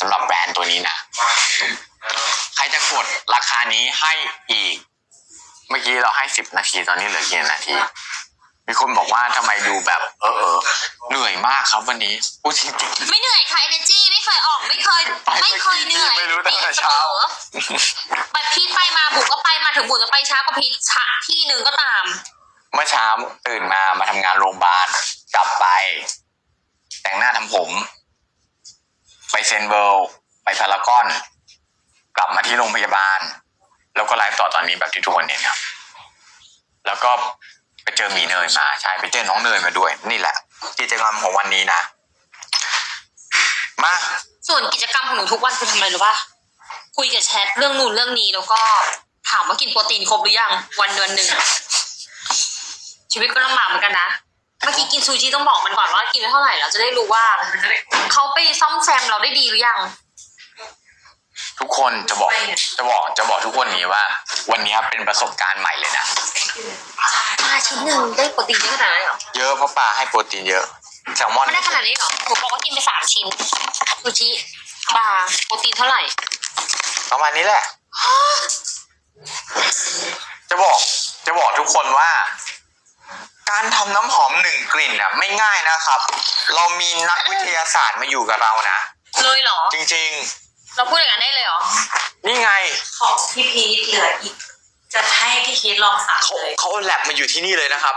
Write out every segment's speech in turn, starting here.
สำหรับแบรนด์ตัวนี้นะ ใครจะกดราคานี้ให้อีก เมื่อกี้เราให้สิบนาทีตอนนี้เหลือกี่นาที มีคนบอกว่าทำไมดูแบบ เออเออเหนื่อยมากครับวันนี้พูดจริง ไม่เหนื่อยค่ะ energy ไม่เคยออกไม่เคยไม่เคยเหนื่อยไม่รู้ตั้งแต่เช้าไปพีทไปมาบุกก็ไปมาถึงบุกจะไปช้ากว่าพีทช้าที่หนึ่งก็ตามเมื่อเช้าตื่นมามาทำงานโรงพยาบาลกลับไป แต่งหน้าทำผม ไปเซนเวิลไปพารากอน กลับมาที่โรงพยาบาล แล้วก็ไลฟ์ต่อตอนนี้แบบที่ทุกคนเห็นครับ แล้วก็ไปเจอหมีเนยมาใช่ไปเจอน้องเนยมาด้วย นี่แหละกิจกรรมของวันนี้นะ มาส่วนกิจกรรมของหนูทุกวันคือทำอะไรรู้ป่ะคุยกับแชทเรื่องนู่นเรื่องนี้แล้วก็ถามว่ากินโปรตีนครบหรือยังวันเดือนหนึ่งชีวิตก็ลำบากเหมือนกันนะ เมื่อกี้กินซูชิต้องบอกมันก่อนว่ากินไปเท่าไหร่เราจะได้รู้ว่าเขาไปซ่อมแซมเราได้ดีหรือยัง ทุกคนจะบอกจะบอกจะบอกทุกคนนี้ว่า วันนี้เป็นประสบการณ์ใหม่เลยนะปลาชิ้นหนึ่งได้โปรตีนเยอะขนาดนั้นเหรอเยอะเพราะปลาให้โปรตีนเยอะแซลมอนมันได้ขนาดนี้เหรอหนูบอกว่ากินไปสามชิ้นซูชิปลาโปรตีนเท่าไหร่ประมาณนี้แหละ จะบอก จะบอกทุกคนว่า การทำน้ำหอมหนึ่งกลิ่นอะ ไม่ง่ายนะครับ เรามีนักวิทยาศาสตร์มาอยู่กับเรานะ เลยเหรอ จริงเราพูดอย่างนั้นได้เลยเหรอ ๆ นี่ไงของพี่พีทเหลืออีก จะให้พี่พีทลองสักเขาเลย เขาแลบมาอยู่ที่นี่เลยนะครับ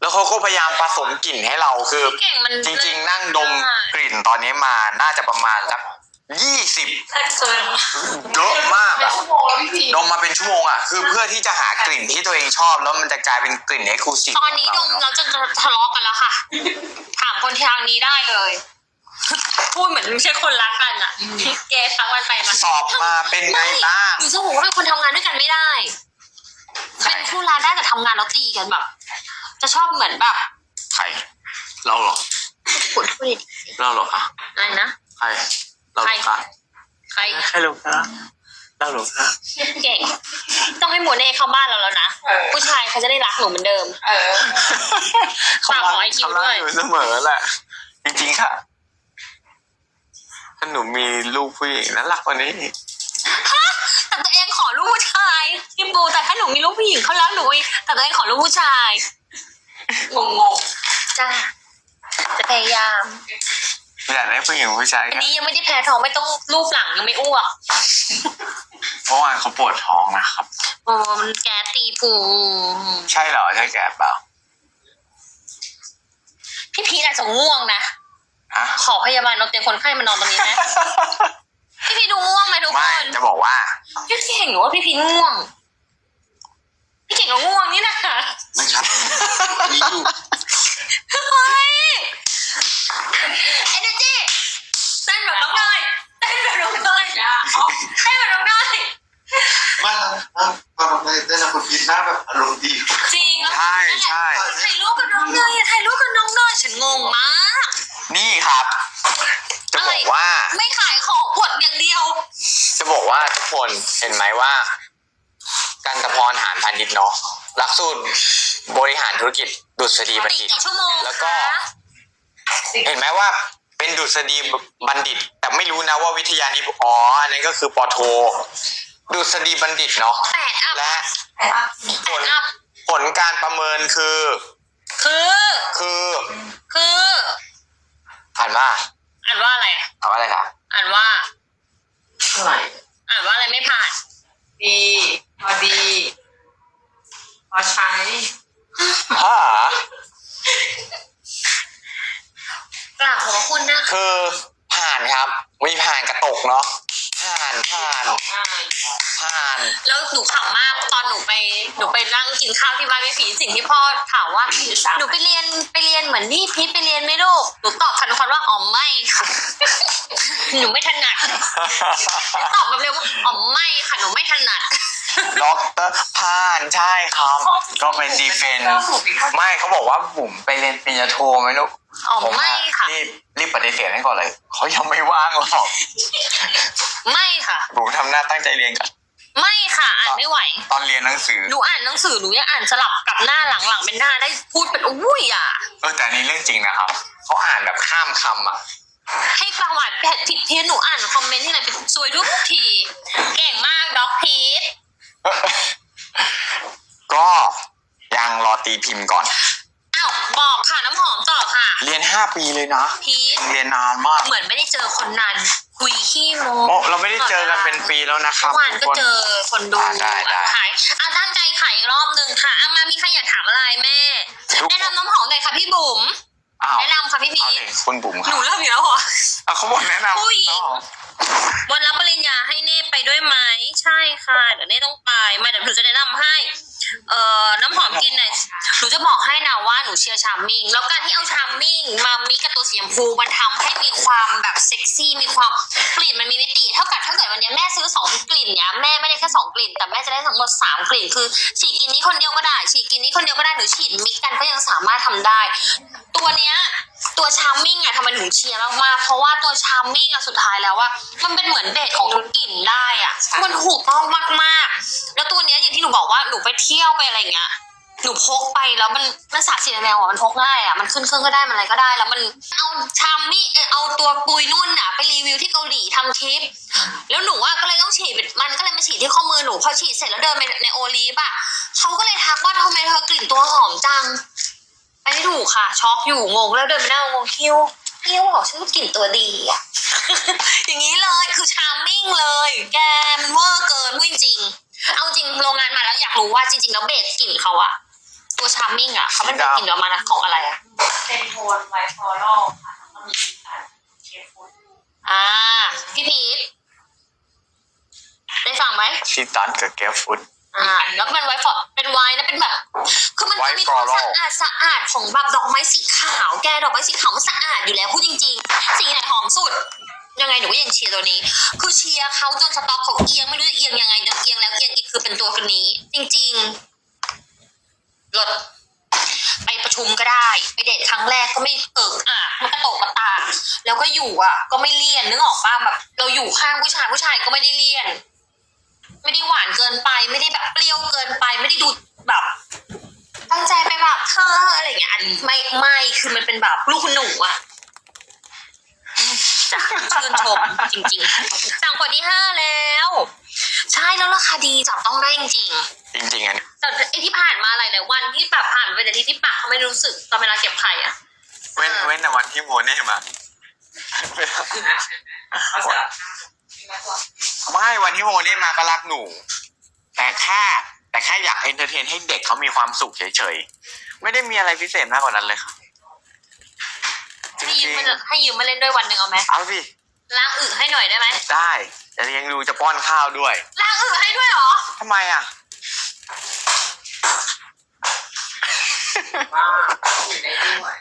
แล้วเขาก็พยายามผสมกลิ่นให้เราคือ เก่งมันจริง ๆ นั่งดมกลิ่นตอนนี้มาน่าจะประมาณสักยี่สิบถ้าเกินเยอะมาก มมาเป็นชั่วโมงอะ คือเพื่อที่จะหากลิ่นที่ตัวเองชอบแล้วมันจะกลายเป็นกลิ่นเอ็กซ์คลูซีฟตอนนี้ดมเราจะทะเลาะกันแล้วค่ะ ถามคนทางนี้ได้เลย พูดเหมือนไม่ใช่คนรักกันอะเกย์ทั้งวันไปมาสอบมาเป็นไงบ้างหนูจะบอกว่าเป็นคนทำงานด้วยกันไม่ได้ เป็นคู่รักได้แต่ทำงานแล้วตีกันแบบ จะชอบเหมือนแบบใครเราเหรอพูดพูดดิเราเหรอคะอะไรนะใครเราเหรอคะใคร ใครเหรอคะ เราเหรอคะเก่ง ต้องให้หมวเน่เข้าบ้านเราแล้วนะ เออ ผู้ชายเขาจะได้รักหนูเหมือนเดิม เออ ฝากขอไอคิวด้วย เขารักอยู่เสมอแหละ จริงๆค่ะ ถ้าหนูมีลูกผู้หญิงน่ารักกว่านี้อีกแต่ตัวเองขอลูกผู้ชายพี่ปูแต่ถ้าหนูมีลูกผู้หญิงเขาแล้วหนูอีกแต่ตัวเองขอลูกผู้ชายงงงจ้าจะพยายาม อยากได้ผู้หญิงผู้ชายอันค่ะนี้ยังไม่ได้แพ้ท้องไม่ต้องรูปหลังยังไม่อ้วกเพราะว่าเขาปวดท้องนะครับโอ้มันแกตีผูใช่เหรอใช่แกเปล่า พี่พีทอาจจะง่วงนะฮะขอพยาบาลเอาเตียงคนไข้มานอนตรงนี้นะพี่พีทดูง่วงไหมทุกคไม่นจะบอกว่า พี่เก่งหรือว่าพี่พีทง่วง พี่เก่งก็ง่วงนี่นะไม่ใช่มีอยู่เฮ้ย เอเนจีเต้นแบบน้องเนยเต้นแบบน้องเนยๆอย่าเอาเต้นแบบน้องเนยไม่นะตอนในในนามคุณพีทหน้าแบบอารมณ์ดีจริงใช่ใช่ ถ่ายรูปกับน้องเนยอะถ่ายรูปกับน้องเนยฉันงงมาก นี่ครับ จะบอกว่า ไม่ขายของอวดอย่างเดียว จะบอกว่าทุกคนเห็นไหมว่าการตะพรหารพันดิตเนาะหลักสูตรบริหารธุรกิจดุษฎีบัณติฑิต กี่ชั่วโมงแล้วก็ คะ เห็นไหมว่าเป็นดุษฎีบัณฑิต แต่ไม่รู้นะว่าวิทยานิพนธ์อ๋ออันนั้นก็คือปอโท ดุษฎีบัณฑิตเนาะแปดอัพและแต่ว่าผลอัพผลการประเมินคือ คือ คือ คือ อ่านว่า อ่านว่าอะไรอ่านว่าอะไรคะอ่านว่า อะไร อ่านว่าอะไรไม่ผ่าน ดีพอดี พอใช้ ฮ่าก ราบขอบพระ คุณนะคะคือผ่านครับ มีผ่านกระตกเนาะผ่านผ่านอ่าผ่าน แล้วหนูขำมากตอนหนูไปหนูไปนั่งกินข้าวที่บ้านแม่ผีสิ่งที่พ่อถามว่าหนูไปเรียนไปเรียนเหมือนนี่พีทไปเรียนไหมลูกหนูตอบทันควันว่าอ๋อไม่ค่ะหนูไม่ถนัดตอบแบบเร็วว่าอ๋อไม่ค่ะหนูไม่ถนัดด็อกเตอร์ผ่านใช่ครับ ก็เป็นดีเฟน ไม่เขาบอกว่าบุ๋มไปเรียนปริญญาโทไหมลูก อ๋อผมไม่ค่ะ รีบรีบปฏิเสธให้ก่อนเลยเขายังไม่ว่างหรอกไม่ค่ะบุ๋มทำหน้าตั้งใจเรียนกัน ไม่ค่ะ อ่านไม่ไหว ตอนเรียนหนังสือหนูอ่านหนังสือหนูยังอ่านสลับกับหน้าหลังๆเป็นหน้าได้พูดเป็นอุ้ยอะ เออแต่อันนี้เรื่องจริงนะครับเขาอ่านแบบข้ามคำอะ ให้ประวัติแพทผิดเพี้ยนหนูอ่านคอมเมนต์ที่ไหนเป็นซวยทุกที เก่งมากด็อกพีทก็ยังรอตีพิมพ์ก่อน 5 ปีเลยนะพีทเรียนนานมาก เหมือนไม่ได้เจอคนนานคุยขี้โมโอ้เราไม่ได้เจอกันเป็นปีแล้วนะครับเมื่วันก็เจอคนดูได้ได้ ขายอะตั้งใจขายอีกรอบหนึ่งค่ะอะมามีใครอยากถามอะไรแม่แนะนำน้ำหอมหน่อยค่ะพี่บุ๋มแนะนำค่ะพี่พีทคุณบุ๋มคหรันูเริ่มอยู่แล้วเหรอะเขาบอกแนะนำผู้หญิง วันรับปริญญาให้เน่ไปด้วยไหม ใช่ค่ะ เดี๋ยวเน่ต้องไป มาเดี๋ยวหนูจะแนะนำให้ เอ่อน้ำหอมกลินเนี่ยหนูจะบอกให้นะว่าหนูเชียร์ชาร์มมิงแล้วการที่เอาชาร์มมิงมามิกกับตัวสีชมพูมันทำให้มีความแบบเซ็กซี่มีความกลิ่นมันมีมิติเท่ากับถ้าเกิดวันเนี้ยแม่ซื้อสองกลิ่นเนี้ยแม่ไม่ได้แค่สองกลิ่น แต่แม่จะได้ทั้งหมดสามกลิ่นคือฉีดกลิ่นนี้คนเดียวก็ได้ฉีดกลิ่นนี้คนเดียวก็ได้หรือฉีดมิกกันก็ยังสามารถทำได้ ตัวเนี้ย ตัวชาร์มมิ่งอะทำไมถึงเชียร์มากๆ เพราะว่าตัวชาร์มมิ่งอะสุดท้ายแล้วว่ามันเป็นเหมือนเบสของทุกกลิ่นได้อะมันถูกต้องมากๆ แล้วตัวเนี้ยอย่างที่หนูบอกว่าหนูไปเที่ยวไปอะไรเงี้ยหนูพกไปแล้วมันมันสาสีแมวอะมันพกง่ายอะมันขึ้นเครื่องก็ได้มันอะไรก็ได้ แล้วมันเอาชาร์มมิ่งเออเอาตัวปุยนุ่นอะไปรีวิวที่เกาหลีทำคลิป แล้วหนูอะก็เลยต้องฉีดมันก็เลยมาฉีดที่ข้อมือหนูพอฉีดเสร็จแล้วเดินไปในโอลีฟอะเขาก็เลยทักว่าทำไมเธอกลิ่นตัวหอมจัง ไปไม่ถูกค่ะ ช็อกอยู่งงแล้วเดินไปหน้างงคิ้วคิ้วบอกชื่อกลิ่นตัวดีอะ อย่างนี้เลยคือชาร์มมิ่งเลย แกมันเวอร์เกินพูดจริงๆเอาจริงโรงงานมาแล้วอยากรู้ว่าจริงๆแล้วเบสกลิ่นเขาอะตัวชาร์มมิ่งอะเขาเป็นกลิ่นออกมาของอะไรอะเป็นโทนไวท์ฟลอรัลค่ะแล้วก็มีสีสันเคฟูดอ่าพี่พีทได้ฟังไหมชีตันกับแก้วฟุต อ่าแล้วก็เป็นไวท์ฟอเป็นไวน์นะเป็นแบบ คือมันจะ White มีความ floral สะอาดสะอาดของแบบดอกไม้สีขาว แกดอกไม้สีขาวมันสะอาดอยู่แล้วพูดจริงๆ สีไหนหอมสุด ยังไงหนูก็ยังเชียร์ตัวนี้ คือเชียร์เขาจนสต็อกเขาเอียงไม่รู้จะเอียงยังไงจนเอียงแล้วเอียงอีกคือเป็นตัวคนนี้ จริงๆลดไปประชุมก็ได้ ไปเดทครั้งแรกก็ไม่เอิกอะมันกระโตกกระตากแล้วก็อยู่อะ ก็ไม่เลี่ยนนึกออกป่ะแบบเราอยู่ข้างผู้ชายผู้ชายก็ไม่ได้เลี่ยน ไม่ได้หวานเกินไป ไม่ได้แบบเปรี้ยวเกินไป ไม่ได้ดูแบบตั้งใจไปแบบเธออะไรอย่างเงี้ยอันไม่ไม่คือมันเป็นแบบลูกคุณหนูอะจ้ะชื่นชมจริงๆสั่งขวดที่ห้าแล้ว ใช่แล้วราคาดีจับต้องได้จริงจริงๆอันนี้ๆแต่ไอที่ผ่านมาหลายๆวันที่แบบผ่านไปแต่ที่ที่ปากเขาไม่รู้สึกตอนเวลาเก็บไข่อะ เว้นเว้นแต่วันที่โมเน่มาเขา จะไม่วันที่โมเน่มาก็รักหนู แต่แค่แต่แค่อยากเอนเตอร์เทนให้เด็กเขามีความสุขเฉยๆ ไม่ได้มีอะไรพิเศษมากกว่านั้นเลยค่ะจให้ยืริมงมาให้ยืมมาเล่นด้วยวันหนึ่งเอาไหมๆเอาสิ ล้างอึให้หน่อยได้ไหมได้แต่ยังดูจะป้อนข้าวด้วยล้างอึให้ด้วยเหรอทำไมอะ ว่าอยู่ได้ด้วย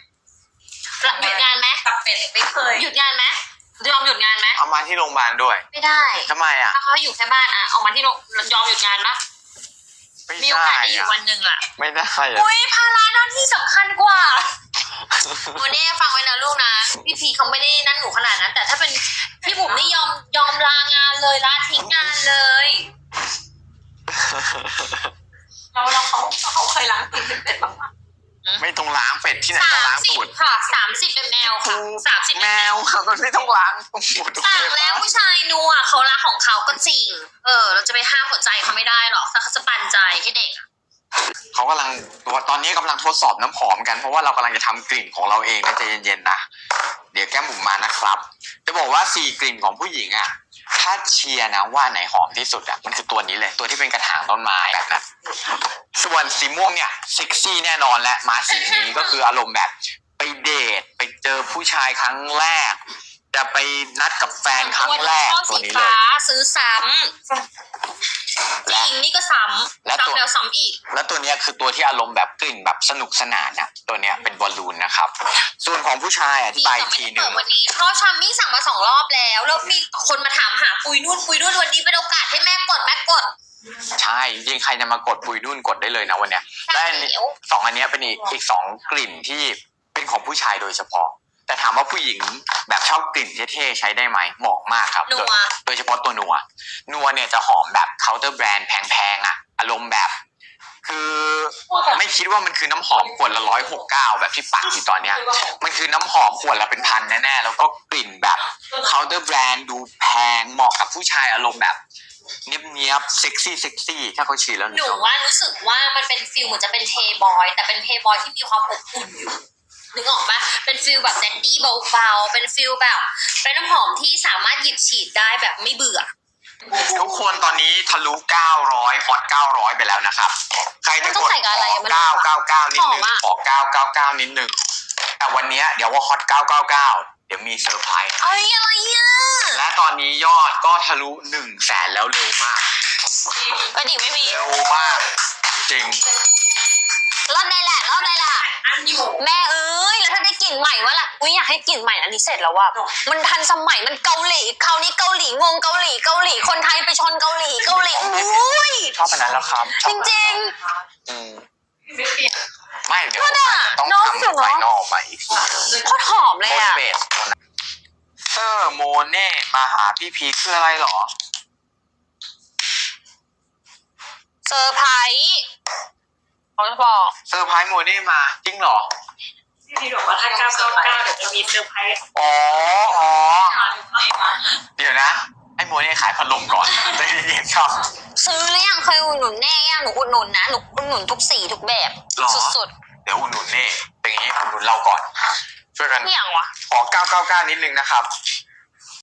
หยุดงานไหมตับเป็ดไม่เคยหยุดงานไหม ยอมหยุดงานไหมเอามาที่โรงพยาบาลด้วยไม่ได้ทำไมอะถ้าเขาให้อยู่แค่บ้านอะเอามาที่โรงยอมหยุดงานปะไม่มีโอได้กาสได้อยู่อะวันหนึ่งอะไม่ได้อะอุ้ยภาระหน้าที่สำคัญกว่าวันนี้ฟังไว้นะลูกนะพี่พีเขาไม่ได้นั่นหนูขนาดนั้น แต่ถ้าเป็นพี่บุ๋มนี่ยอมยอมลางานเลยลาทิ้งงานเลย เราเราเขาเขาเคยล้างตีนเป็ดบ้างปะ ไม่ต้องล้าง เป็ดที่ไหนต้องสามล้างสิตูบดค่ะสามสิบเป็นแมวค่ะสามสิบ แมวค่ะมันไม่ต้องล้างตรงตูดต่างแล้วผู้ชายนัวเขารักของเขาก็จริง เออ เราจะไปห้ามหัวใจเขาไม่ได้หรอกถ้าเขาจะปันใจให้เด็กอะเขากำลังตัวตอนนี้กำลังทดสอบน้ำหอมกันเพราะว่าเรากำลังจะทำกลิ่นของเราเองนะใจเย็นๆนะ เดี๋ยวแก้มบุ๋มมานะครับ จะบอกว่าสี่กลิ่นของผู้หญิงอะ ถ้าเชียร์นะว่าไหนหอมที่สุดอะมันคือตัวนี้เลยตัวที่เป็นกระถางต้นไม้แบบนั้นส่วนสีม่วงเนี่ยเซ็กซี่แน่นอนและมาสีนี้ก็คืออารมณ์แบบไปเดทไปเจอผู้ชายครั้งแรก จะไปนัดกับแฟนครั้งแรกตัวนี้เลยซื้อซ้ำ จริงนี่ก็ซ้ำและตัวซ้ำแล้วซ้ำอีก แล้วตัวเนี้ยคือตัวที่อารมณ์แบบกลิ่นแบบสนุกสนานอะตัวเนี้ยเป็นบอลลูนนะครับ ส่วนของผู้ชายอธิบายอีกทีหนึ่งวันนี้เพราะชัมมี่สั่งมาสองรอบแล้วแล้วมีคนมาถามหาปุยนู่นปุยนู่นวันนี้เป็นโอกาสให้แม่กดแม่กดใช่จริงๆใครจะมากดปุยนุ่นกดได้เลยนะวันเนี้ยใช่และอันนี้เดี๋ยวสองอันเนี้ยเป็นอีกอีกสองกลิ่นที่เป็นของผู้ชายโดยเฉพาะ แต่ถามว่าผู้หญิงแบบชอบกลิ่นเท่ๆใช้ได้ไหมเหมาะมากครับ นัโดวยโดยเฉพาะตัวนัว นัวเนี่ยจะหอมแบบเคาน์เตอร์แบรนด์แพงๆอะ อารมณ์แบบ คือไม่คิดว่ามันคือน้ำหอมขวดละร้อยหกเก้าแบบที่ปักอยู่ตอนเนี้ย มันคือน้ำหอมขวดละเป็นพันแน่ๆ แล้วก็กลิ่นแบบเคาน์เตอร์แบรนด์ดูแพงเหมาะกับผู้ชายอารมณ์แบบเนียบๆเซ็กซี่เซ็กซี่ถ้าเขาฉีดแล้วหหนูนูชอบว่ารู้สึกว่ามันเป็นฟิลเหมือนจะเป็นเทบอย แต่เป็นเทบอยที่มีความอบอุ่นอยู่ นึกออกปะเป็นฟิลแบบแดดดี้เบาๆ เป็นฟิลแบบเป็นน้ำหอมที่สามารถหยิบฉีดได้แบบไม่เบื่อ ทุกคนตอนนี้ทะลุ 900 ฮอต 900 ไปแล้วนะครับ ใครจะมันต้กองดใส่กับอะไรอะมัน 999 นิดนึงหอมอะขอ 999 นิดนึง แต่วันเนี้ยเดี๋ยวว่าฮอต 999 เดี๋ยวมีเซอร์ไพรส์เอ้ยอะไรอะและตอนนี้ยอดก็ทะลุ 1 แสนแล้วเร็วมากกระดิ่งไม่มี เร็วมาก จริง รอบได้แหละรอบได้แหละ อันอยู่แม่เอ้ยแล้วถ้าได้กลิ่นใหม่วะล่ะอุ้ยอยากให้กลิ่นใหม่อันนี้เสร็จแล้วว่ะมันทันสมัยมันเกาหลีคราวนี้เกาหลีงงเกาหลีเกาหลีคนไทยไปชนเกาหลีเกาหลีอุ้ยชอบอันนั้นแล้วครับชจอบริง อืมไม่เปลี่ยนไม่เดี๋ยวก็ได้ต้องน้องทำเดี๋ยวไฟเนอะนอลไปอีกทีๆโคตรหอมเลยบนอะเบสเซอร์โมเน่มาหาพี่พีคคืออะไรหรอ เซอร์ไพรส์ เขาจะบอกเซอร์ไพรส์โมเน่มาจริงเหรอ ที่พี่บอกว่าถ้าก้าวก้าวก้าวเดี๋ยวจะมีเซอร์ไพรส์อ๋ออ๋ออะไรมาเดี๋ยวนะให้โมเน่ขายพัดลมก่อนใจเย็นๆครับซื้อหรือยังเคยอุดหนุนแน่ยังหนูอุดหนุนนะหนูอุดหนุนทุกสีทุกแบบ หรอ สุดเดี๋ยวอุดหนุนเน่เป็นอย่างนี้อุดหนุนเราก่อน ช่วยกันๆนี่อย่างวะ ขอ 999 นิดนึงนะครับ